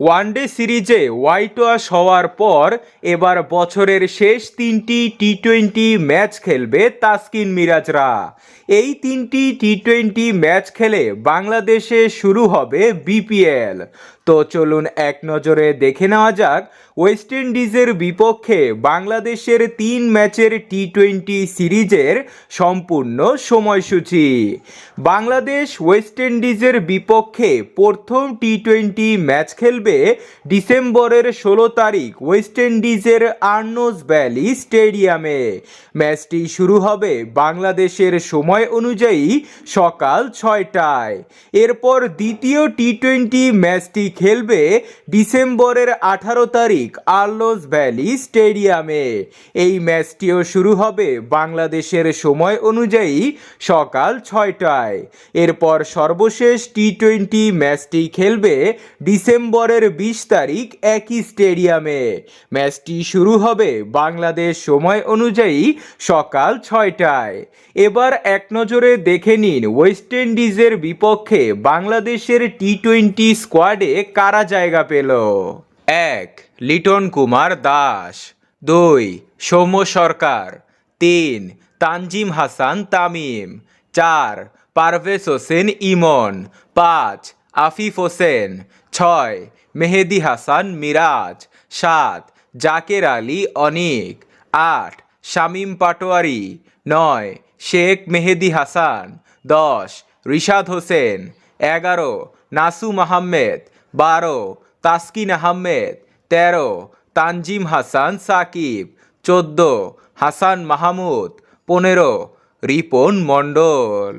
One day সিরিজে white wash হওয়ার পর এবার বছরের শেষ তিনটি টি টোয়েন্টি ম্যাচ খেলবে তাসকিন মিরাজরা। এই তিনটি টি টোয়েন্টি ম্যাচ খেলে বাংলাদেশে শুরু হবে বিপিএল। তো চলুন এক নজরে দেখে নেওয়া যাক, ওয়েস্ট ইন্ডিজের বিপক্ষে বাংলাদেশের তিন ম্যাচের টি টোয়েন্টি সিরিজের সম্পূর্ণ সময়সূচি। বাংলাদেশ ওয়েস্ট ইন্ডিজের বিপক্ষে প্রথম টি টোয়েন্টি ম্যাচ খেলবে ডিসেম্বরের ষোলো তারিখ ওয়েস্ট ইন্ডিজের আর্নোস ভ্যালি স্টেডিয়ামে। ম্যাচটি শুরু হবে বাংলাদেশের সময় অনুযায়ী সকাল ছয়টায়। এরপর দ্বিতীয় টি টোয়েন্টি ম্যাচটি খেলবে ডিসেম্বরের আঠারো তারিখ আর্লোস ভ্যালি স্টেডিয়ামে। এই ম্যাচটিও শুরু হবে বাংলাদেশের সময় অনুযায়ী সকাল ছয়টায়। এরপর সর্বশেষ টি টোয়েন্টি ম্যাচটি খেলবে ডিসেম্বরের বিশ তারিখ একই স্টেডিয়ামে। ম্যাচটি শুরু হবে বাংলাদেশ সময় অনুযায়ী সকাল ছয়টায়। এবার এক নজরে দেখে নিন ওয়েস্ট ইন্ডিজের বিপক্ষে বাংলাদেশের টি টোয়েন্টি স্কোয়াডে কারা জায়গা পেল। এক, লিটন কুমার দাস। দুই, সৌম্য সরকার। তিন, তানজিম হাসান তামিম। চার, পারভেজ হোসেন ইমন। পাঁচ আফিফ হোসেন, ছয়, মেহেদি হাসান মিরাজ, সাত, জাকের আলী অনিক, আট, শামীম পাটোয়ারি, নয়, শেখ মেহেদি হাসান, দশ, রিশাদ হোসেন, এগারো, নাসুম আহমেদ, বারো, তাসকিন আহমেদ, তেরো, তানজিম হাসান সাকিব, চোদ্দ, হাসান মাহমুদ, পনেরো, রিপন মণ্ডল।